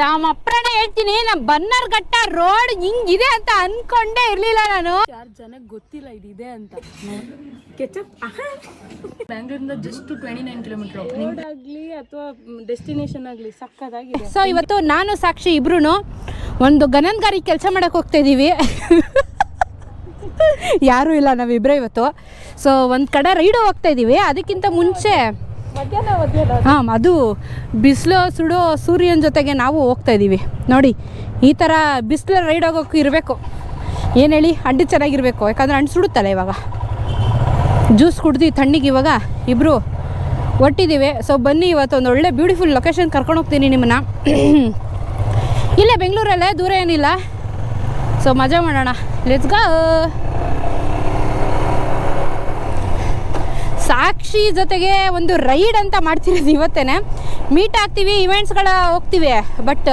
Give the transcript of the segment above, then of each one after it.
ನಮ್ಮಪ್ರನೇ ಹೇಳ್ತೀನಿ ನಮ್ಮ ಬನ್ನರ್ಘಟ್ಟ ರೋಡ್ ಹಿಂಗಿದೆ ಅಂತ ಅನ್ಕೊಂಡೇ ಇರ್ಲಿಲ್ಲ ನಾನು. ಯಾರು ಜನಕ್ಕೆ ಗೊತ್ತಿಲ್ಲ ಇದೆ ಅಂತ. ಕೆಚಪ್ ಬ್ಯಾಂಗ್ಳೂರಿಂದ ಜಸ್ಟ್ ಟ್ವೆಂಟಿ ನೈನ್ ಕಿಲೋಮೀಟರ್ ಆಗಲಿ ಅಥವಾ ಡೆಸ್ಟಿನೇಷನ್ ಆಗಲಿ ಸಕ್ಕದಾಗಿದೆ. ಸೊ ಇವತ್ತು ನಾನು ಸಾಕ್ಷಿ ಇಬ್ರು ಒಂದು ಗನನ್ಗಾರಿ ಕೆಲಸ ಮಾಡಕ್ಕೆ ಹೋಗ್ತಾ ಇದೀವಿ. ಯಾರೂ ಇಲ್ಲ ನಾವಿಬ್ಬರೇ ಇವತ್ತು. ಸೊ ಒಂದು ಕಡೆ ರೈಡು ಹೋಗ್ತಾ ಇದ್ದೀವಿ ಅದಕ್ಕಿಂತ ಮುಂಚೆ ಹಾಂ, ಅದು ಬಿಸಿಲು, ಸುಡೋ ಸೂರ್ಯನ ಜೊತೆಗೆ ನಾವು ಹೋಗ್ತಾ ಇದ್ದೀವಿ. ನೋಡಿ, ಈ ಥರ ಬಿಸಿಲು ರೈಡ್ ಹೋಗೋಕೆ ಇರಬೇಕು. ಏನು ಹೇಳಿ? ಹಣ್ಣು ಚೆನ್ನಾಗಿರಬೇಕು. ಯಾಕಂದರೆ ಹಣ್ಣು ಸುಡುತ್ತಲ್ಲ ಇವಾಗ. ಜ್ಯೂಸ್ ಕುಡ್ದು ತಣ್ಣಿಗೆ ಇವಾಗ ಇಬ್ಬರು ಒಟ್ಟಿದ್ದೀವಿ. ಸೊ ಬನ್ನಿ, ಇವತ್ತು ಒಂದು ಒಳ್ಳೆ ಬ್ಯೂಟಿಫುಲ್ ಲೊಕೇಶನ್ ಕರ್ಕೊಂಡು ಹೋಗ್ತೀನಿ ನಿಮ್ಮನ್ನು. ಇಲ್ಲೇ ಬೆಂಗಳೂರಲ್ಲೇ, ದೂರ ಏನಿಲ್ಲ. ಸೊ ಮಜಾ ಮಾಡೋಣ. ಲೆಟ್ಸ್ ಗೋ ಸಾಕ್ಷಿ ಜೊತೆಗೆ ಒಂದು ರೈಡ್ ಅಂತ ಮಾಡ್ತಿರೋದು ಇವತ್ತೇನೆ. ಮೀಟ್ ಆಗ್ತೀವಿ ಇವೆಂಟ್ಸ್ಗಳ ಹೋಗ್ತೀವಿ ಬಟ್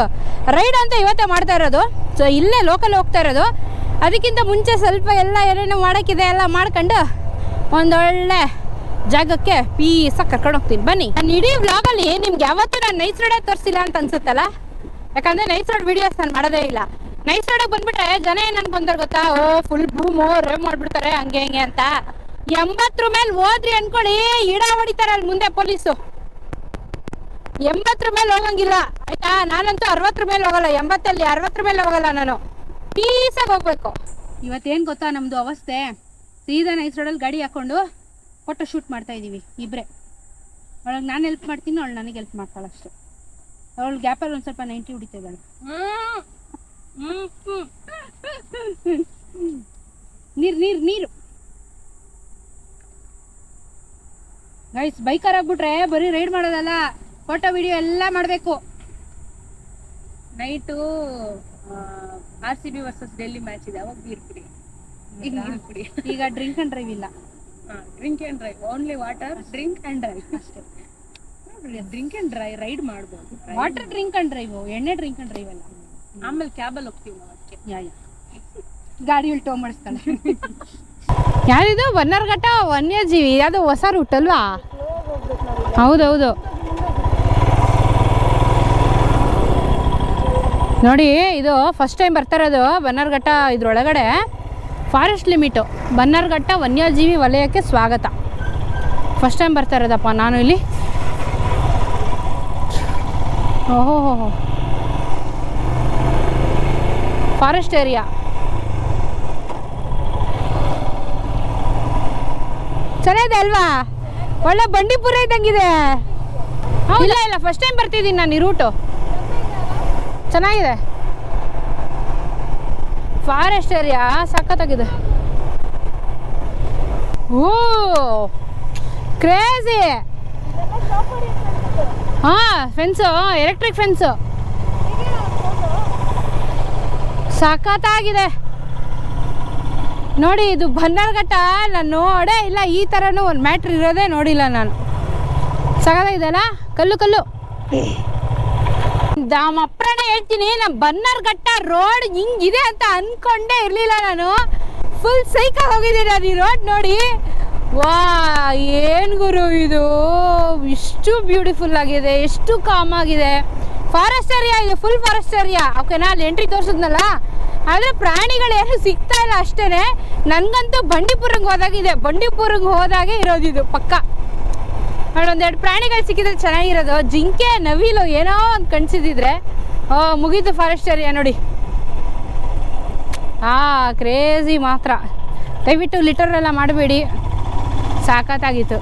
ರೈಡ್ ಅಂತ ಇವತ್ತೇ ಮಾಡ್ತಾ ಇರೋದು. ಸೊ ಇಲ್ಲೇ ಲೋಕಲ್ ಹೋಗ್ತಾ ಇರೋದು. ಅದಕ್ಕಿಂತ ಮುಂಚೆ ಸ್ವಲ್ಪ ಎಲ್ಲ ಏನೇನು ಮಾಡೋಕ್ಕಿದೆ ಎಲ್ಲ ಮಾಡ್ಕೊಂಡು ಒಂದೊಳ್ಳೆ ಜಾಗಕ್ಕೆ ಪೀಸಾಗಿ ಕರ್ಕೊಂಡು ಹೋಗ್ತೀನಿ. ಬನ್ನಿ. ನಾನು ಇಡೀ ವ್ಲಾಗಲ್ಲಿ ನಿಮ್ಗೆ ಯಾವತ್ತೂ ನಾನು ನೈಸ್ ರೋಡೇ ತೋರಿಸಿಲ್ಲ ಅಂತ ಅನ್ಸುತ್ತಲ್ಲ? ಯಾಕಂದರೆ ನೈಸ್ ರೋಡ್ ವಿಡಿಯೋಸ್ ನಾನು ಮಾಡೋದೇ ಇಲ್ಲ. ನೈಸ್ ರೋಡಿಗೆ ಬಂದ್ಬಿಟ್ರೆ ಜನ ಏನು ಅನ್ಕೊಂತಾರೆ ಗೊತ್ತಾ? ಓ ಫುಲ್ ಭೂಮೋ ರೇವ್ ಮಾಡಿಬಿಡ್ತಾರೆ, ಹಂಗೆ, ಹಿಂಗೆ ಅಂತ. ಎಂಬತ್ತರ ಮೇಲೆ ಹೋದ್ರಿ ಅನ್ಕೊಳ್ಳಿ. ಇಡ ಹೊಡಿತಾರೆ ಅಲ್ಲಿ ಮುಂದೆ ಪೊಲೀಸು. ಎಂಬತ್ತರ ಮೇಲೆ ಹೋಗಂಗಿಲ್ಲ. ಆಯ್ತಾ? ನಾನಂತೂ ಅರವತ್ತರ ಮೇಲೆ ಹೋಗಲ್ಲ. ಎಂಬತ್ತಲ್ಲಿ ಅರವತ್ತರ ಮೇಲೆ ಹೋಗಲ್ಲ ನಾನು. ಪೀಸಾಗಿ ಹೋಗ್ಬೇಕು. ಇವತ್ತೇನು ಗೊತ್ತಾ ನಮ್ಮದು ಅವಸ್ಥೆ? ಸೀದಾ ನೈಸ್ ರೋಡಲ್ಲಿ ಗಾಡಿ ಹಾಕೊಂಡು ಫೋಟೋ ಶೂಟ್ ಮಾಡ್ತಾ ಇದ್ದೀವಿ ಇಬ್ಬರೇ ಅವಳಿಗೆ ನಾನು ಹೆಲ್ಪ್ ಮಾಡ್ತೀನಿ ಅವಳು ನನಗೆ ಹೆಲ್ಪ್ ಮಾಡ್ತಾಳೆ ಅಷ್ಟೇ. ಅವಳು ಗ್ಯಾಪಲ್ಲಿ ಒಂದು ಸ್ವಲ್ಪ ನೈಂಟಿ ಹೊಡಿತಾ ಇದ್ದಾಳೆ. ನೀರು ನೀರು ನೀರು. ಗೈಸ್ ಬೈಕರ್ ಆಗ್ಬಿಟ್ರೆ ಬರೀ ರೈಡ್ ಮಾಡೋದಲ್ಲ ಫೋಟೋ ವಿಡಿಯೋ ಎಲ್ಲ ಮಾಡಬೇಕು. Night R C B versus Delhi match ಇದೆ ಅವಾಗ ಬೀರ್ ಕುಡಿ. ಈಗ ನೀರು ಕುಡಿ. ಈಗ ಡ್ರಿಂಕ್ ಅಂಡ್ ಡ್ರೈವ್ ಇಲ್ಲ. Drink and drive only water drink and drive ಅಷ್ಟೇ. ಡ್ರಿಂಕ್ ಆ್ಯಂಡ್ ಡ್ರೈ ರೈಡ್ ಮಾಡ್ಬೋದು. ವಾಟರ್ ಡ್ರಿಂಕ್ ಅಂಡ್ ಡ್ರೈವ್ ಎಣ್ಣೆ ಡ್ರಿಂಕ್ ಅಂಡ್ ಡ್ರೈವ್ ಅಲ್ಲ. ಆಮೇಲೆ ಕ್ಯಾಬಲ್ಲಿ ಹೋಗ್ತೀವಿ ನಾವು ಅದಕ್ಕೆ ಗಾಡಿ ಟೋ ಮಾಡಿಸ್ತಾಳೆ ಯಾರಿದು? ಬನ್ನರ್ಘಟ್ಟ ವನ್ಯಜೀವಿ. ಅದು ಹೊಸ ರೂಟ್ ಅಲ್ವಾ? ಹೌದೌದು. ನೋಡಿ, ಇದು ಫಸ್ಟ್ ಟೈಮ್ ಬರ್ತಾ ಇರೋದು ಬನ್ನರ್ಘಟ್ಟ ಇದ್ರೊಳಗಡೆ. ಫಾರೆಸ್ಟ್ ಲಿಮಿಟು ಬನ್ನರ್ಘಟ್ಟ ವನ್ಯಜೀವಿ ವಲಯಕ್ಕೆ ಸ್ವಾಗತ. ಫಸ್ಟ್ ಟೈಮ್ ಬರ್ತಾ ಇರೋದಪ್ಪ ನಾನು ಇಲ್ಲಿ. ಓಹೋ ಫಾರೆಸ್ಟ್ ಏರಿಯಾ ಚೆನ್ನಾಗಿದೆ ಅಲ್ವಾ? ಒಳ್ಳೆ ಬಂಡೀಪುರ ಇದ್ದಂಗಿದೆ. ಇಲ್ಲ ಇಲ್ಲ ಫಸ್ಟ್ ಟೈಮ್ ಬರ್ತಿದ್ದೀನಿ ನಾನು ಈ ರೂಟು ಚೆನ್ನಾಗಿದೆ. ಫಾರೆಸ್ಟ್ ಏರಿಯಾ ಸಖತ್ತಾಗಿದೆ. ಓ ಕ್ರೇಜಿ ಹಾಂ ಫೆನ್ಸು ಎಲೆಕ್ಟ್ರಿಕ್ ಫೆನ್ಸು ಸಖತ್ತಾಗಿದೆ. ನೋಡಿ, ಇದು ಬನ್ನರ್ಘಟ್ಟ ನಾನು ನೋಡೇ ಇಲ್ಲ, ಈ ಥರನೂ ಒಂದು ಮ್ಯಾಟ್ರ್ ಇರೋದೇ ನೋಡಿಲ್ಲ ನಾನು. ಸಖತ್ತಾಗಿದೆಯಲ್ಲ ಕಲ್ಲು ಕಲ್ಲು. ನಮ್ಮಪ್ರನೇ ಹೇಳ್ತೀನಿ ನಮ್ಮ ಬನ್ನರ್ಘಟ್ಟ ರೋಡ್ ಹಿಂಗಿದೆ ಅಂತ ಅನ್ಕೊಂಡೇ ಇರಲಿಲ್ಲ ನಾನು. ಫುಲ್ ಸೈಕಲ್ ಹೋಗಿದ್ದೀನಿ ನಾನು ಈ ರೋಡ್ ನೋಡಿ. ವಾ, ಏನು ಗುರು ಇದು? ಇಷ್ಟು ಬ್ಯೂಟಿಫುಲ್ ಆಗಿದೆ, ಎಷ್ಟು ಕಾಮ್ ಆಗಿದೆ. ಫಾರೆಸ್ಟ್ ಏರಿಯಾ ಇದೆ ಫುಲ್ ಫಾರೆಸ್ಟ್ ಏರಿಯಾ ಓಕೆನಾ ಅಲ್ಲಿ ಎಂಟ್ರಿ ತೋರಿಸಿದ್ನಲ್ಲ? ಆದರೆ ಪ್ರಾಣಿಗಳೇನು ಸಿಗ್ತಾ ಇಲ್ಲ ಅಷ್ಟೇ ನನಗಂತೂ ಬಂಡೀಪುರಂಗೆ ಹೋದಾಗಿದೆ. ಬಂಡೀಪುರಂಗೆ ಹೋದಾಗೆ ಇರೋದಿದು ಪಕ್ಕ. ಒಂದೆರಡು ಪ್ರಾಣಿಗಳು ಸಿಕ್ಕಿದ್ರೆ ಚೆನ್ನಾಗಿರೋದು. ಜಿಂಕೆ, ನವಿಲು ಏನೋ ಒಂದು ಕಣ್ಸಿದ್ರೆ ಓ, ಮುಗೀತು ಫಾರೆಸ್ಟ್ ಏರಿಯಾ ನೋಡಿ. ಆ ಕ್ರೇಜಿ ಮಾತ್ರ. ದಯವಿಟ್ಟು ಲಿಟರ್ ಎಲ್ಲ ಮಾಡಬೇಡಿ. ಸಾಕತ್ತಾಗಿತ್ತು!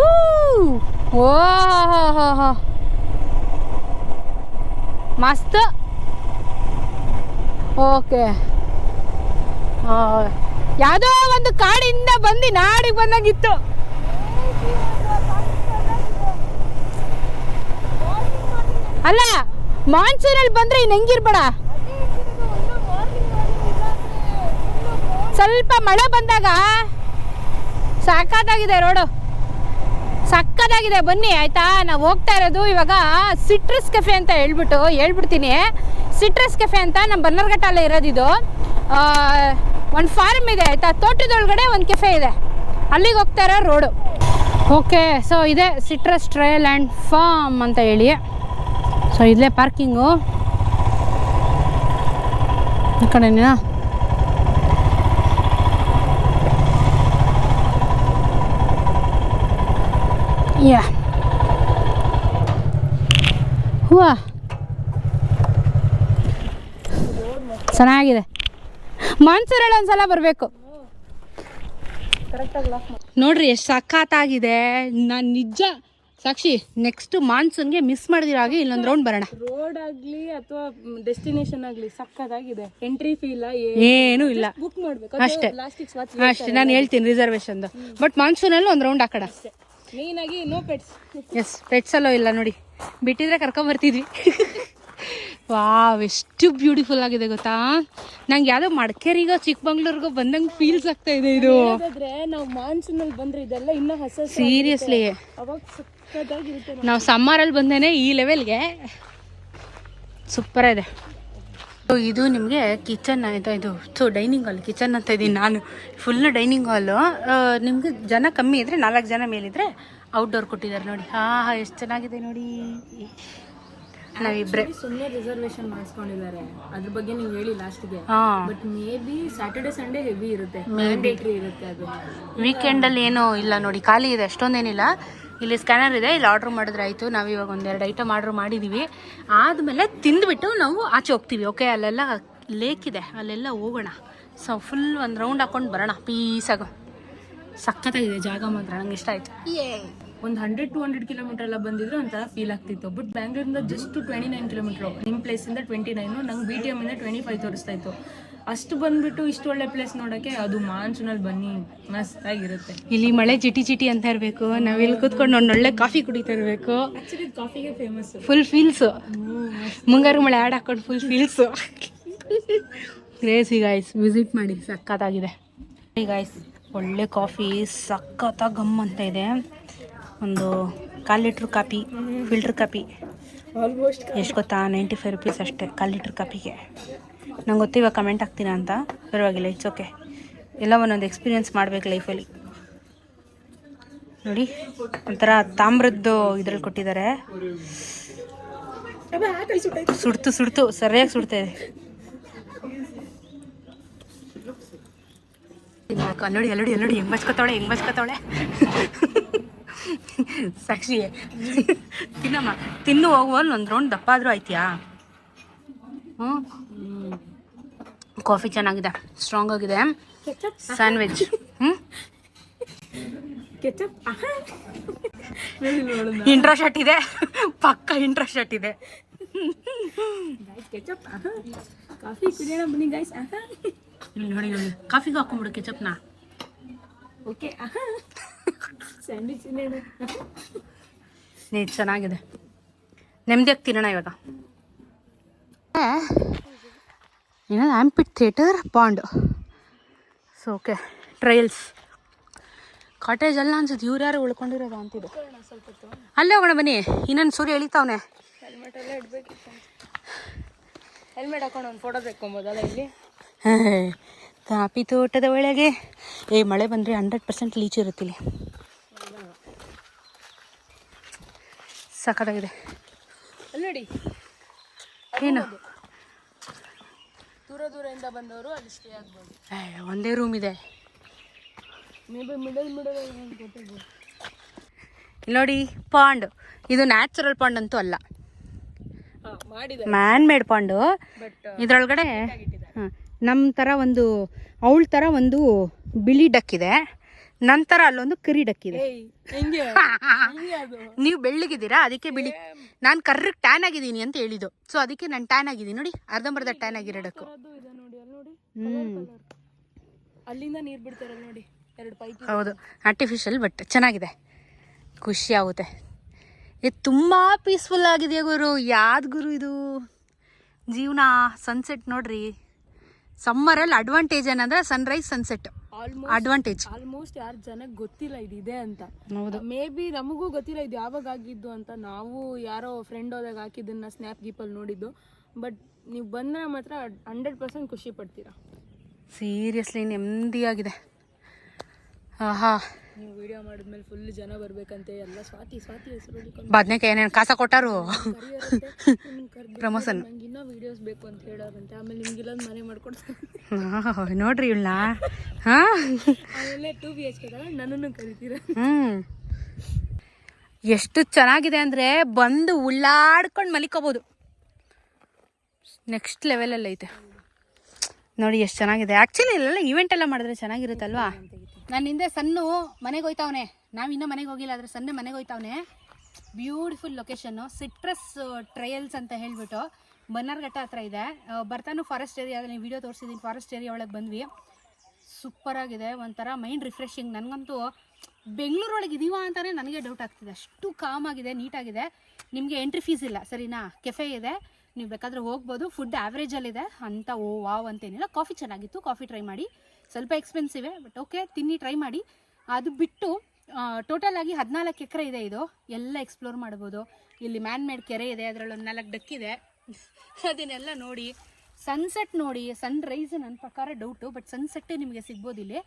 ಓ ಹೋ! ಹೋ ಹೋ ಮಸ್ತ್. ಓಕೆ. ಯಾವುದೋ ಒಂದು ಕಾಡಿಂದ ಬಂದು ನಾಡಿಗೆ ಬಂದಾಗಿತ್ತು. ಅಲ್ಲ ಮಾನ್ಸೂನಲ್ಲಿ ಬಂದ್ರೆ ಇನ್ನು ಹೆಂಗಿರ್ಬೇಡ? ಸ್ವಲ್ಪ ಮಳೆ ಬಂದಾಗ ಸಾಕಾದಾಗಿದೆ ರೋಡು. ಸಕ್ಕದಾಗಿದೆ ಬನ್ನಿ, ಆಯ್ತಾ? ನಾವು ಹೋಗ್ತಾ ಇರೋದು ಇವಾಗ ಸಿಟ್ರಸ್ ಕೆಫೆ ಅಂತ ಹೇಳ್ಬಿಟ್ಟು, ಹೇಳ್ಬಿಡ್ತೀನಿ. ಸಿಟ್ರಸ್ ಕೆಫೆ ಅಂತ ನಮ್ಮ ಇರೋದು ಇರೋದಿದು ಒಂದು ಫಾರ್ಮ್ ಇದೆ, ಆಯಿತಾ? ತೋಟದೊಳಗಡೆ ಒಂದು ಕೆಫೆ ಇದೆ. ಅಲ್ಲಿಗೆ ಹೋಗ್ತಾ ಇರೋ ರೋಡು ಓಕೆ ಸೊ ಇದೆ ಸಿಟ್ರಸ್ ಟ್ರಯಲ್ ಆ್ಯಂಡ್ ಫಾರ್ಮ್ ಅಂತ ಹೇಳಿ. ಸೊ ಇಲ್ಲೇ ಪಾರ್ಕಿಂಗು ಈ ಯಾ ಹೂವ ಚೆನ್ನಾಗಿದೆ. ಮಾನ್ಸೂರಲ್ಲಿ ಒಂದ್ಸಲ ಬರಬೇಕು. ನೋಡ್ರಿ ಎಷ್ಟು ಸಖತ್ತಾಗಿದೆ. ನಾನು ನಿಜ ಸಾಕ್ಷಿ ನೆಕ್ಸ್ಟ್ ಮಾನ್ಸೂನ್ಗೆ ಮಿಸ್ ಮಾಡಿದಿರೋ ಹಾಗೆ ಇಲ್ಲೊಂದು ರೌಂಡ್ ಬರೋಣ. ರೋಡ್ ಆಗ್ಲಿ ಅಥವಾ ಡೆಸ್ಟಿನೇಷನ್ ಆಗ್ಲಿ ಸಕ್ಕತ್ತಾಗಿದೆ ಎಂಟ್ರಿ ಫೀಲ್ ಏನೂ ಇಲ್ಲ. ಬುಕ್ ಮಾಡ್ಬೇಕು. ಅಷ್ಟೇ. ಅಷ್ಟೇ ನಾನು ಹೇಳ್ತೀನಿ ರಿಸರ್ವೇಶನ್ದು ಬಟ್ ಮಾನ್ಸೂನಲ್ಲಿ ಒಂದು ರೌಂಡ್ ಹಾಕಡ ಮೇನ್ ಆಗಿ ನೋ ಪೆಟ್ಸ್ ಎಸ್ ಪೆಟ್ಸಲ್ಲೋ ಇಲ್ಲ ನೋಡಿ. ಬಿಟ್ಟಿದ್ರೆ ಕರ್ಕೊಂಬರ್ತಿದ್ವಿ. ವಾವ್ ಎಷ್ಟು ಬ್ಯೂಟಿಫುಲ್ ಆಗಿದೆ ಗೊತ್ತಾ? ನಂಗೆ ಯಾವುದೋ ಮಡಿಕೇರಿಗೋ ಚಿಕ್ಕಮಂಗ್ಳೂರ್ಗೋ ಬಂದಂಗೆ ಫೀಲ್ಸ್ ಆಗ್ತಾ ಇದೆ ಇದು. ನಾವು ಮಾನ್ಸೂನ್ ಅಲ್ಲಿ ಬಂದ್ರೆ ಇದೆಲ್ಲ ಇನ್ನ ಹೊಸ ಸೀರಿಯಸ್ಲಿ ನಾವು ಸಮ್ಮರಲ್ಲಿ ಬಂದೇನೆ ಈ ಲೆವೆಲ್ಗೆ ಸೂಪರ್ ಇದೆ. ಇದು ನಿಮಗೆ ಕಿಚನ್ ಆಯಿತಾ ಇದು ಸೊ ಡೈನಿಂಗ್ ಹಾಲ್ ಕಿಚನ್ ಅಂತ ಇದ್ದೀನಿ ನಾನು. ಫುಲ್ ಡೈನಿಂಗ್ ಹಾಲು ನಿಮಗೆ ಜನ ಕಮ್ಮಿ ಇದ್ದರೆ ನಾಲ್ಕು ಜನ ಮೇಲಿದ್ರೆ ಔಟ್ಡೋರ್ ಕೊಟ್ಟಿದ್ದಾರೆ ನೋಡಿ. ಹಾ ಹಾ ಎಷ್ಟು ಚೆನ್ನಾಗಿದೆ ನೋಡಿ. ನಾವಿಬ್ರೆ ಸುಮ್ಮನೆ ರಿಸರ್ವೇಶನ್ ಮಾಡಿಸ್ಕೊಂಡಿದ್ದಾರೆ. ಅದ್ರ ಬಗ್ಗೆ ನೀವು ಹೇಳಿ ಲಾಸ್ಟ್ಗೆ but may be Saturday Sunday heavy ಇರುತ್ತೆ. ಮ್ಯಾಂಡೇಟ್ರಿ ಇರುತ್ತೆ ಅದು. ವೀಕೆಂಡಲ್ಲಿ ಏನೂ ಇಲ್ಲ ನೋಡಿ ಖಾಲಿ ಇದೆ ಅಷ್ಟೊಂದೇನಿಲ್ಲ. ಇಲ್ಲಿ ಸ್ಕ್ಯಾನರ್ ಇದೆ ಇಲ್ಲಿ ಆರ್ಡ್ರ್ ಮಾಡಿದ್ರೆ ಆಯಿತು. ನಾವು ಇವಾಗ ಒಂದೆರಡು ಐಟಮ್ ಆರ್ಡ್ರ್ ಮಾಡಿದ್ದೀವಿ ಆದಮೇಲೆ ತಿಂದುಬಿಟ್ಟು ನಾವು ಆಚೆ ಹೋಗ್ತೀವಿ ಓಕೆ ಅಲ್ಲೆಲ್ಲ ಲೇಕ್ ಇದೆ ಅಲ್ಲೆಲ್ಲ ಹೋಗೋಣ. ಸೊ ಫುಲ್ ಒಂದು ರೌಂಡ್ ಹಾಕೊಂಡು ಬರೋಣ. ಪೀಸಾಗ ಸಖತ್ತಾಗಿದೆ ಜಾಗ ಮಾತ್ರ ನಂಗೆ ಇಷ್ಟ ಆಯಿತು. ಒಂದು ಹಂಡ್ರೆಡ್ ಟು ಹಂಡ್ರೆಡ್ ಕಿಲೋಮೀಟರ್ ಎಲ್ಲ ಬಂದಿದ್ರೆ ಒಂಥರ ಫೀಲ್ ಆಗ್ತಿತ್ತು. ಬಟ್ ಬ್ಯಾಂಗ್ಳೂರಿಂದ ಜಸ್ಟ್ ಟ್ವೆಂಟಿ ನೈನ್ ಕಿಲೋಮೀಟರ್ ನಿಮ್ಮ ಪ್ಲೇಸಿಂದ ಟ್ವೆಂಟಿ ನೈನು ನಂಗೆ ಬಿ ಟಿ ಎಮ್ಮಿಂದ ಟ್ವೆಂಟಿ ಫೈವ್ ತೋರಿಸ್ತಾ ಇತ್ತು. ಅಷ್ಟು ಬಂದ್ಬಿಟ್ಟು ಇಷ್ಟು ಒಳ್ಳೆ ಪ್ಲೇಸ್ ನೋಡೋಕ್ಕೆ ಅದು ಮಾನ್ಸೂನಲ್ಲಿ ಬನ್ನಿ ಮಸ್ತಾಗಿರುತ್ತೆ ಇಲ್ಲಿ ಮಳೆ ಚಿಟಿ ಚಿಟಿ ಅಂತ ಇರಬೇಕು ನಾವಿಲ್ಲಿ ಕೂತ್ಕೊಂಡು ಒಂದು ಒಳ್ಳೆ ಕಾಫಿ ಕುಡಿತಾ ಇರಬೇಕು. ಕಾಫಿಗೆ ಫೇಮಸ್ ಫುಲ್ ಫೀಲ್ಸ್ ಮುಂಗಾರು ಮಳೆ ಆ್ಯಡ್ ಹಾಕೊಂಡು full feels crazy guys visit ಮಾಡಿ. ಸಕ್ಕತ್ತಾಗಿದೆ ಗಾಯ್ಸ್ ಒಳ್ಳೆ ಕಾಫಿ ಸಕ್ಕತ್ತಾಗಿ ಗಮ್ ಅಂತ ಇದೆ. ಒಂದು ಕಾಲು ಲೀಟ್ರ್ ಕಾಪಿ, ಫಿಲ್ಟರ್ ಕಾಪಿ. ಆಲ್ಮೋಸ್ಟ್ ಎಷ್ಟು ಗೊತ್ತಾ? ನೈಂಟಿ ಫೈವ್ ರುಪೀಸ್ ಅಷ್ಟೇ ಕಾಲು ಲೀಟ್ರ್ ಕಾಪಿಗೆ. ನಂಗೆ ಗೊತ್ತಿವಾಗ ಕಮೆಂಟ್ ಹಾಕ್ತೀನ ಅಂತ. ಪರವಾಗಿಲ್ಲ ಇಟ್ಸ್ ಓಕೆ ಎಲ್ಲ ಒಂದೊಂದು ಎಕ್ಸ್ಪೀರಿಯೆನ್ಸ್ ಮಾಡ್ಬೇಕು ಲೈಫಲ್ಲಿ ನೋಡಿ, ಒಂಥರ ತಾಮ್ರದ್ದು ಇದ್ರಲ್ಲಿ ಕೊಟ್ಟಿದ್ದಾರೆ. ಸುಡ್ತು ಸುಡ್ತು, ಸರಿಯಾಗಿ ಸುಡ್ತಾ ಇದೆ. ಅಲ್ಲೋಡಿ ಅಲ್ಲೋಡಿ ಅಲ್ಲೋಡಿ ಹೆಂಗ್ ಬಚ್ಕೋತಾವಳೆ ಹೆಂಗ್ ಬಚ್ಕೋತಾವಳೆ? ಸಾಕ್ಷಿ. ತಿನ್ನಮ್ಮ. ತಿನ್ನು ಹೋಗುವಲ್ಲಿ ಒಂದು ರೌಂಡ್ ದಪ್ಪ ಆದರೂ ಆಯ್ತೀಯಾ? ಹ್ಞೂ ಕಾಫಿ ಚೆನ್ನಾಗಿದೆ. ಸ್ಟ್ರಾಂಗ್ ಆಗಿದೆ. ಕೆಚಪ್ ಸ್ಯಾಂಡ್ವಿಚ್ ಹ್ಞೂ ಕೆಚಪ್ ಇಂಟ್ರಾ ಶರ್ಟ್ ಇದೆ. ಪಕ್ಕ ಇಂಟ್ರಾ ಶರ್ಟ್ ಇದೆ. ನೋಡಿ ನೋಡಿ ಕಾಫಿಗೆ ಹಾಕೊಂಡ್ಬಿಡು ಕೆಚಪ್ನ ಓಕೆ ಸ್ಯಾಂಡ್ವಿಚ್ ನೀ ಚೆನ್ನಾಗಿದೆ. ನೆಮ್ಮದಿಯಾಗಿ ತಿನ್ನೋಣ ಇವಾಗ? ಏನದು amphitheatre pond so okay trails cottage ಅಲ್ಲ ಅನ್ಸುತ್ತೆ ಇವ್ರು ಯಾರು ಉಳ್ಕೊಂಡಿರೋದು ಅಂತಿದೆ ಅಲ್ಲೇ ಹೋಗೋಣ ಬನ್ನಿ ಇನ್ನೊಂದು ಸೂರ್ಯ ಎಳಿತಾವನೆ. ಹೆಲ್ಮೆಟ್ ಹಾಕೊಂಡು ಒಂದು ಫೋಟೋ ತೆಕ್ಕೊಬೋದಲ್ಲ ಇಲ್ಲಿ? ಕಾಪಿ ತೋಟದ ಒಳಗೆ. ಏ ಮಳೆ ಬಂದರೆ ಹಂಡ್ರೆಡ್ ಪರ್ಸೆಂಟ್ ಲೀಚ್ ಇರುತ್ತಿಲ್ಲಿ. ಸಖತ್ತಾಗಿದೆ ಅಲ್ಲಿ ನೋಡಿ ಏನು ದೂರ ದೂರದಿಂದ ಬಂದವರು ಅಲ್ಲಿ ಸ್ಟೇ ಆಗ್ಬೋದು. ಒಂದೇ ರೂಮ್ ಇದೆ. ಮೇ ಬಿ ಮಿಡಲ್ ಮಿಡಲ್ ಗೊತ್ತಿರ್ಬೋದು ಇಲ್ಲಿ ನೋಡಿ ಪಾಂಡ್ ಇದು ನ್ಯಾಚುರಲ್ ಪಾಂಡ್ ಅಂತೂ ಅಲ್ಲ. ಮ್ಯಾನ್ ಮೇಡ್ ಪಾಂಡು ಇದ್ರೊಳಗಡೆ ಇದರೊಳಗಡೆ ನಮ್ಮ ಥರ ಒಂದು ಅವಳ ಥರ ಒಂದು ಬಿಳಿ ಡಕ್ ಇದೆ. ನಂತರ ಅಲ್ಲೊಂದು ಕರಿ ಡಕ್ ಇದೆ ಏಯ್ ಹೆಂಗೆ? ಹೆಂಗೆ ಅದು? ನೀವು ಬೆಳ್ಳಗಿದ್ದೀರಾ? ಅದಕ್ಕೆ ಬಿಳಿ. ನಾನು ಕರ್ರಿಗೆ ಟ್ಯಾನ್ ಆಗಿದ್ದೀನಿ ಅಂತ ಹೇಳಿದ್ದು. ಸೊ ಅದಕ್ಕೆ ನಾನು ಟ್ಯಾನ್ ಆಗಿದ್ದೀನಿ. ನೋಡಿ ಅರ್ಧಂಬರ್ಧ ಟ್ಯಾನ್ ಆಗಿರೋ ಡಕ್ಕು. ಅದು ಇದೆ ನೋಡಿ ಅಲ್ಲಿ ನೋಡಿ. ಹ್ಞೂ ಅಲ್ಲಿಂದ ನೀರು ಬಿಡ್ತಾರಲ್ಲ ನೋಡಿ ಎರಡು ಪೈಪ್ ಹೌದು. ಆರ್ಟಿಫಿಷಿಯಲ್ ಬಟ್ ಚೆನ್ನಾಗಿದೆ. ಖುಷಿ ಆಗುತ್ತೆ. ಇದು ತುಂಬ ಪೀಸ್ಫುಲ್ ಆಗಿದೆ ಗುರು? ಯಾವ್ದು ಗುರು ಇದು? ಜೀವನ ಸನ್ಸೆಟ್ ನೋಡ್ರಿ. ಸಮ್ಮರಲ್ಲಿ ಅಡ್ವಾಂಟೇಜ್ ಏನಂದ್ರೆ ಸನ್ರೈಸ್ ಸನ್ಸೆಟ್ ಅಡ್ವಾಂಟೇಜ್ ಆಲ್ಮೋಸ್ಟ್ ಯಾರು ಜನಕ್ಕೆ ಗೊತ್ತಿಲ್ಲ ಇದು ಇದೆ ಅಂತ. ಹೌದು. ಮೇ ಬಿ ನಮಗೂ ಗೊತ್ತಿಲ್ಲ ಇದು ಯಾವಾಗ ಆಗಿದ್ದು ಅಂತ. ನಾವು ಯಾರೋ ಫ್ರೆಂಡ್ ಹೋದಾಗ ಹಾಕಿದ್ದನ್ನ ಸ್ನ್ಯಾಪ್ ಗೀಪಲ್ಲಿ ನೋಡಿದ್ದು. ಬಟ್ ನೀವು ಬಂದರೆ ಮಾತ್ರ ಹಂಡ್ರೆಡ್ ಪರ್ಸೆಂಟ್ ಖುಷಿ ಪಡ್ತೀರಾ. ಸೀರಿಯಸ್ಲಿ ನೆಮ್ಮದಿಯಾಗಿದೆ. ಹಾ ನೀವು ವಿಡಿಯೋ ಮಾಡಿದ್ಮೇಲೆ ಫುಲ್ ಜನ ಬರ್ಬೇಕಂತೆ ಎಲ್ಲ ಸ್ವಾತಿ ಸ್ವಾತಿ ಹೆಸರು ಬದ್ನೇಕಾಯಿ ಏನೇನು ಕಾಸ ಕೊಟ್ಟಾರು? ಪ್ರಮೋಷನ್. ನಂಗೆ ಇನ್ನೂ ವಿಡಿಯೋಸ್ ಬೇಕು ಅಂತ ಹೇಳೋರಂತೆ. ಆಮೇಲೆ ನಿಮ್ಗಿಲ್ಲೊಂದು ಮನೆ ಮಾಡ್ಕೊಡ್ತಾರೆ ನೋಡ್ರಿ ಇವಳನ್ನ. ಹಾ? ಆಮೇಲೆ ಟೂ ಬಿ ಎಚ್ ಕೆ ನನ್ನನ್ನು ಕರಿತೀರ? ಹ್ಮ್. ಎಷ್ಟು ಚೆನ್ನಾಗಿದೆ ಅಂದ್ರೆ ಬಂದು ಉಳ್ಳಾಡ್ಕೊಂಡು ಮಲಿಕೋಬಹುದು ನೆಕ್ಸ್ಟ್ ಲೆವೆಲಲ್ಲಿ ಐತೆ ನೋಡಿ ಎಷ್ಟು ಚೆನ್ನಾಗಿದೆ. ಆ್ಯಕ್ಚುಲಿ ಇಲ್ಲೆಲ್ಲ ಇವೆಂಟ್ ಎಲ್ಲ ಮಾಡಿದ್ರೆ ಚೆನ್ನಾಗಿರುತ್ತಲ್ವಾ? ನನ್ನ ಹಿಂದೆ ಸಣ್ಣ ಮನೆಗೆ ಹೋಯ್ತಾವನೆ. ನಾವು ಇನ್ನೂ ಮನೆಗೆ ಹೋಗಿಲ್ಲ, ಆದರೆ ಸಣ್ಣ ಮನೆಗೆ ಹೋಯ್ತಾವನೆ. ಬ್ಯೂಟಿಫುಲ್ ಲೊಕೇಶನ್ನು ಸಿಟ್ರಸ್ ಟ್ರಯಲ್ಸ್ ಅಂತ ಹೇಳಿಬಿಟ್ಟು ಬನ್ನಾರ್ಘಟ್ಟ ಹತ್ರ ಇದೆ. ಬರ್ತಾನು ಫಾರೆಸ್ಟ್ ಏರಿಯಾ ನೀವು ವೀಡಿಯೋ ತೋರಿಸಿದ್ದೀನಿ ಫಾರೆಸ್ಟ್ ಏರಿಯಾ ಒಳಗೆ ಬಂದ್ವಿ. ಸೂಪರ್ ಆಗಿದೆ, ಒಂಥರ ಮೈಂಡ್ ರಿಫ್ರೆಶಿಂಗ್ ನನಗಂತೂ ಬೆಂಗಳೂರೊಳಗೆ ಇದೀವ ಅಂತಲೇ ನನಗೆ ಡೌಟ್ ಆಗ್ತಿದೆ. ಅಷ್ಟು ಕಾಮ್ ಆಗಿದೆ ನೀಟಾಗಿದೆ ನಿಮಗೆ ಎಂಟ್ರಿ ಫೀಸ್ ಇಲ್ಲ, ಸರಿನಾ? ಕೆಫೆ ಇದೆ, ನೀವು ಬೇಕಾದರೆ ಹೋಗ್ಬೋದು. ಫುಡ್ ಆ್ಯಾವ್ರೇಜಲ್ಲಿದೆ ಅಂತ, ಓ ವಾವ್ ಅಂತೇನಿಲ್ಲ. ಕಾಫಿ ಚೆನ್ನಾಗಿತ್ತು ಕಾಫಿ ಟ್ರೈ ಮಾಡಿ. ಸ್ವಲ್ಪ ಎಕ್ಸ್ಪೆನ್ಸಿವೆ ಬಟ್ ಓಕೆ ತಿನ್ನಿ ಟ್ರೈ ಮಾಡಿ. ಅದು ಬಿಟ್ಟು ಟೋಟಲ್ ಆಗಿ ಹದಿನಾಲ್ಕು ಎಕರೆ ಇದೆ ಇದು. ಎಲ್ಲ ಎಕ್ಸ್ಪ್ಲೋರ್ ಮಾಡ್ಬೋದು. ಇಲ್ಲಿ ಮ್ಯಾನ್ ಮೇಡ್ ಕೆರೆ ಇದೆ, ಅದರಲ್ಲೊಂದು ನಾಲ್ಕು ಡಕ್ಕಿದೆ ಅದನ್ನೆಲ್ಲ ನೋಡಿ ಸನ್ಸೆಟ್ ನೋಡಿ ಸನ್ ರೈಸ್ ನನ್ನ ಪ್ರಕಾರ ಡೌಟು ಬಟ್ ಸನ್ಸೆಟ್ಟೇ ನಿಮಗೆ ಸಿಗ್ಬೋದು ಇಲ್ಲಿ.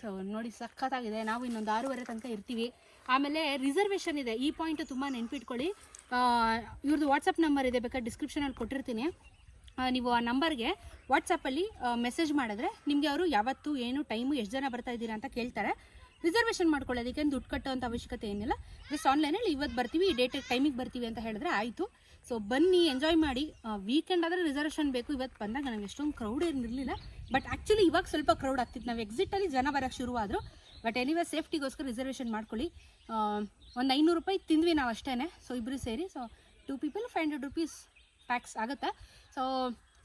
ಸೊ ನೋಡಿ, ಸಖತ್ತಾಗಿದೆ. ನಾವು ಇನ್ನೊಂದು ಆರೂವರೆ ತನಕ ಇರ್ತೀವಿ. ಆಮೇಲೆ ರಿಸರ್ವೇಷನ್ ಇದೆ. ಈ ಪಾಯಿಂಟ್ ತುಂಬ ನೆನ್ಪಿಟ್ಕೊಳ್ಳಿ. ಇವ್ರದ್ದು ವಾಟ್ಸಪ್ ನಂಬರ್ ಇದೆ ಬೇಕಾದ್ರೆ ಡಿಸ್ಕ್ರಿಪ್ಷನಲ್ಲಿ ಕೊಟ್ಟಿರ್ತೀನಿ. ನೀವು ಆ ನಂಬರ್ಗೆ ವಾಟ್ಸಪ್ಪಲ್ಲಿ ಮೆಸೇಜ್ ಮಾಡಿದ್ರೆ ನಿಮಗೆ ಅವರು ಯಾವತ್ತು, ಏನು ಟೈಮು ಎಷ್ಟು ಜನ ಬರ್ತಾ ಇದ್ದೀರಾ ಅಂತ ಕೇಳ್ತಾರೆ. ರಿಸರ್ವೇಷನ್ ಮಾಡ್ಕೊಳ್ಳೋದಕ್ಕೆ ದುಡ್ಡು ಅಂತ ಅವಶ್ಯಕತೆ ಏನಿಲ್ಲ. ಜಸ್ಟ್ ಆನ್ಲೈನಲ್ಲಿ ಇವತ್ತು ಬರ್ತೀವಿ, ಈ ಡೇಟ್ ಟೈಮಿಗೆ ಬರ್ತೀವಿ ಅಂತ ಹೇಳಿದ್ರೆ ಆಯಿತು. ಸೊ ಬನ್ನಿ ಎಂಜಾಯ್ ಮಾಡಿ. ವೀಕೆಂಡ್ ಆದರೆ ರಿಸರ್ವೇಷನ್ ಬೇಕು. ಇವತ್ತು ಬಂದಾಗ ನನಗೆ ಎಷ್ಟೊಂದು ಕ್ರೌಡ್ ಏನಿರಲಿಲ್ಲ ಬಟ್ ಆ್ಯಕ್ಚುಲಿ ಇವಾಗ ಸ್ವಲ್ಪ ಕ್ರೌಡ್ ಆಗ್ತಿತ್ತು. ನಾವು ಎಕ್ಸಿಟಲ್ಲಿ ಜನ ಬರೋಕ್ಕೆ ಶುರುವಾದರು. ಬಟ್ ಎನಿವೇ ಸೇಫ್ಟಿಗೋಸ್ಕರ ರಿಸರ್ವೇಷನ್ ಮಾಡ್ಕೊಳ್ಳಿ. ಒಂದು ಐನೂರು ರೂಪಾಯಿ ತಿಂದ್ವಿ ನಾವು ಅಷ್ಟೇ ಸೊ ಇಬ್ಬರು ಸೇರಿ so two people five hundred rupees pax ಆಗುತ್ತೆ. ಸೊ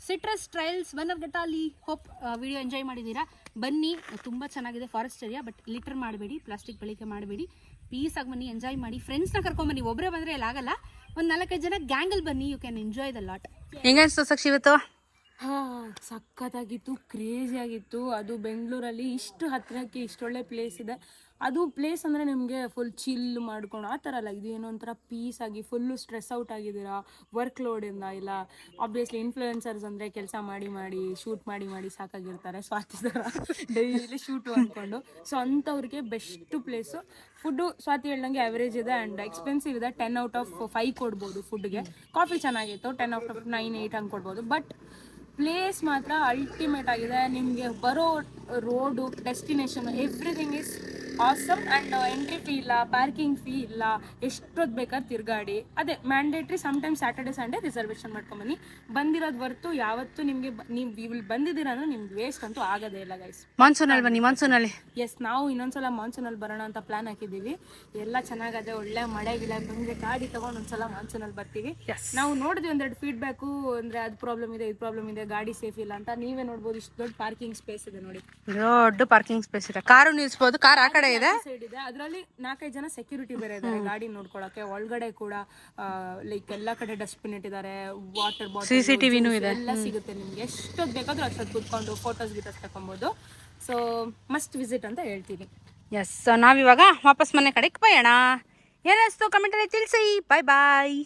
ಸಿಟ್ರಸ್ ಟ್ರಯಲ್ಸ್ ಬನ್ನರ್ಘಟ್ಟ ಅಲ್ಲಿ ಹೋಪ್ ವಿಡಿಯೋ ಎಂಜಾಯ್ ಮಾಡಿದ್ದೀರಾ? ಬನ್ನಿ ತುಂಬ ಚೆನ್ನಾಗಿದೆ ಫಾರೆಸ್ಟ್ ಏರಿಯಾ ಬಟ್ ಲಿಟರ್ ಮಾಡಬೇಡಿ ಪ್ಲಾಸ್ಟಿಕ್ ಬಳಕೆ ಮಾಡಬೇಡಿ. ಪೀಸಾಗಿ ಬನ್ನಿ ಎಂಜಾಯ್ ಮಾಡಿ. ಫ್ರೆಂಡ್ಸ್ನ ಕರ್ಕೊಂಬನ್ನಿ ಒಬ್ಬರೇ ಬಂದರೆ ಎಲ್ಲ ಆಗಲ್ಲ. ಒಂದು ನಾಲ್ಕೈದು ಜನ ಗ್ಯಾಂಗಲ್ ಬನ್ನಿ you can enjoy the lot ಹೆಂಗೆ ಅನಿಸ್ತು ಸಾಕ್ಷಿ ಇವತ್ತು? ಹಾ ಸಖತ್ತಾಗಿತ್ತು ಕ್ರೇಜಿ ಆಗಿತ್ತು. ಅದು ಬೆಂಗಳೂರಲ್ಲಿ ಇಷ್ಟು ಹತ್ತಿರಕ್ಕೆ ಇಷ್ಟೊಳ್ಳೆ ಪ್ಲೇಸ್ ಇದೆ. ಅದು ಪ್ಲೇಸ್ ಅಂದರೆ ನಿಮಗೆ ಫುಲ್ ಚಿಲ್ ಮಾಡ್ಕೊಂಡು, ಆ ಥರ ಅಲ್ಲ, ಇದು ಏನೋ ಒಂಥರ ಪೀಸ್ ಆಗಿ ಫುಲ್ಲು ಸ್ಟ್ರೆಸ್ ಔಟ್ ಆಗಿದ್ದೀರಾ? ವರ್ಕ್ ಲೋಡಿಂದ ಇಲ್ಲ ಆಬ್ವಿಯಸ್ಲಿ ಇನ್ಫ್ಲೂಯೆನ್ಸರ್ಸ್ ಅಂದರೆ ಕೆಲಸ ಮಾಡಿ ಮಾಡಿ ಶೂಟ್ ಮಾಡಿ ಮಾಡಿ ಸಾಕಾಗಿರ್ತಾರೆ. ಸ್ವಾತಿ ಥರ ಡೈಲಿ ಶೂಟು ಅಂದ್ಕೊಂಡು ಸೊ ಅಂಥವ್ರಿಗೆ ಬೆಸ್ಟ್ ಪ್ಲೇಸು ಫುಡ್ಡು ಸ್ವಾತಿ ಹೇಳ್ದಂಗೆ ಅವರೇಜ್ ಇದೆ ಆ್ಯಂಡ್ ಎಕ್ಸ್ಪೆನ್ಸಿವ್ ಇದೆ. ಟೆನ್ ಔಟ್ ಆಫ್ ಫೈವ್ ಕೊಡ್ಬೋದು ಫುಡ್ಗೆ ಕಾಫಿ ಚೆನ್ನಾಗಿತ್ತು ten out of nine eight ಹಂಗೆ ಕೊಡ್ಬೋದು. ಬಟ್ ಪ್ಲೇಸ್ ಮಾತ್ರ ಅಲ್ಟಿಮೇಟ್ ಆಗಿದೆ. ನಿಮಗೆ ಬರೋ road destination everything is awesome and entry fee ಇಲ್ಲ ಪಾರ್ಕಿಂಗ್ ಫೀ ಇಲ್ಲ ಎಷ್ಟೊತ್ತು ಬೇಕಾದ್ರೆ ತಿರುಗಾಡಿ. ಅದೇ mandatory sometimes Saturday Sunday reservation ಮಾಡ್ಕೊಂಬನ್ನಿ. ಬಂದಿರೋದು ಹೊರತು ಯಾವತ್ತು ನಿಮಗೆ ನೀವು ಇಲ್ಲಿ ಬಂದಿದ್ದೀರ ಅಂದ್ರೆ ನಿಮ್ಗೆ ವೇಸ್ಟ್ ಅಂತೂ ಆಗೋದೇ ಇಲ್ಲ ಗೈಸ್ ಮಾನ್ಸೂನಲ್ಲಿ ಬನ್ನಿ ಮಾನ್ಸೂನಲ್ಲಿ. ಎಸ್ ನಾವು ಇನ್ನೊಂದ್ಸಲ ಮಾನ್ಸೂನಲ್ಲಿ ಬರೋಣ ಅಂತ ಪ್ಲಾನ್ ಹಾಕಿದ್ದೀವಿ. ಎಲ್ಲ ಚೆನ್ನಾಗದೆ ಒಳ್ಳೆ ಮಳೆ ಗಿಡ ಬಂದರೆ ಗಾಡಿ ತೊಗೊಂಡು ಒಂದ್ಸಲ ಮಾನ್ಸೂನಲ್ಲಿ ಬರ್ತೀವಿ. ನಾವು ನೋಡಿದ್ವಿ ಒಂದೆರಡು ಫೀಡ್ಬ್ಯಾಕು ಅಂದರೆ ಅದು ಪ್ರಾಬ್ಲಮ್ ಇದೆ ಇದು ಪ್ರಾಬ್ಲಮ್ ಇದೆ ಗಾಡಿ ಸೇಫ್ ಇಲ್ಲ ಅಂತ ನೀವೇ ನೋಡ್ಬೋದು ಇಷ್ಟು ದೊಡ್ಡ ಪಾರ್ಕಿಂಗ್ ಸ್ಪೇಸ್ ಇದೆ ನೋಡಿ. ದೊಡ್ಡ ಪಾರ್ಕಿಂಗ್ ಸ್ಪೇಸ್ ಇದೆ. ಕಾರು ನಿಲ್ಸ್ಬೋದು ಕಾರ್ ಆ ಕಡೆ ಇದೆ. ಸೈಡ್ ಇದೆ. ಅದರಲ್ಲಿ ನಾಲ್ಕೈದು ಜನ ಸೆಕ್ಯೂರಿಟಿ ಬೇರೆ ಇದ್ದಾರೆ ಗಾಡಿ ನೋಡ್ಕೊಳಕ್ಕೆ. ಒಳಗಡೆ ಕೂಡ ಲೈಕ್ ಎಲ್ಲಾ ಕಡೆ ಡಸ್ಟ್ಬಿನ್ ಇಟ್ಟಿದ್ದಾರೆ ವಾಟರ್ ಬಾಟಲ್ CCTV ನೂ ಇದೆ. ಎಲ್ಲ ಸಿಗುತ್ತೆ ನಿಮ್ಗೆ. ಎಷ್ಟೊತ್ತು ಬೇಕಾದ್ರೂ ಅಷ್ಟು ಕುತ್ಕೊಂಡು ಫೋಟೋಸ್ ಗೀಟೋಸ್ ತಗೊಬೋದು ಸೊ ಮಸ್ಟ್ ವಿಸಿಟ್ ಅಂತ ಹೇಳ್ತೀನಿ. ಎಸ್ ನಾವಿವಾಗ ವಾಪಸ್ ಮನೆ ಕಡೆಗೆ ಪಯಣ ಏನಿಸ್ತು ಕಮೆಂಟಲ್ಲಿ ತಿಳಿಸಿ. ಬಾಯ್ ಬಾಯ್